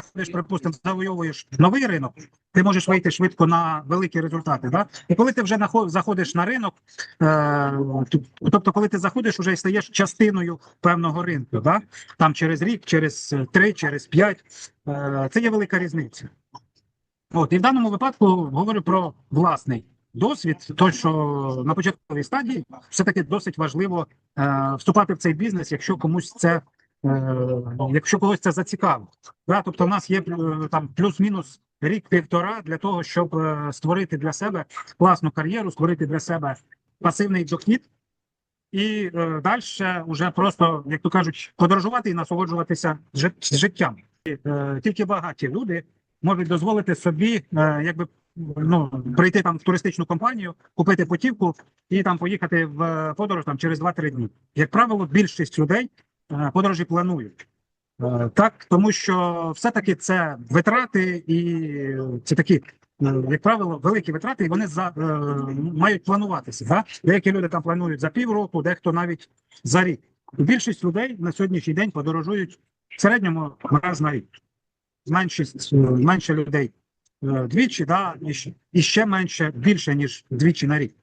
заходиш, припустимо, завойовуєш новий ринок, ти можеш вийти швидко на великі результати. Да? І коли ти вже заходиш на ринок, е, тобто, коли ти заходиш, вже стаєш частиною певного ринку, да? там через рік, через три, через п'ять, е, це є велика різниця. От, і в даному випадку говорю про власний досвід, той, що на початковій стадії все-таки досить важливо е, вступати в цей бізнес, якщо комусь це якщо когось це зацікавить. Да? Тобто, в нас є е, там плюс-мінус рік-півтора для того, щоб е, створити для себе класну кар'єру, створити для себе пасивний дохід. І е, далі вже просто, як то кажуть, подорожувати і насолоджуватися жит- життям. І, е, тільки багаті люди можуть дозволити собі, е, якби ну прийти там в туристичну компанію, купити путівку і там поїхати в е, подорож там через 2-3 дні. Як правило, більшість людей е, подорожі планують. Е, Так, тому що все-таки це витрати, і це такі, е, як правило, великі витрати, і вони за, е, мають плануватися. Да? Деякі люди там планують за півроку, дехто навіть за рік. Більшість людей на сьогоднішній день подорожують в середньому раз на рік. Меншість, е, менше людей е, двічі, да, і, ще- менше, більше, ніж двічі на рік.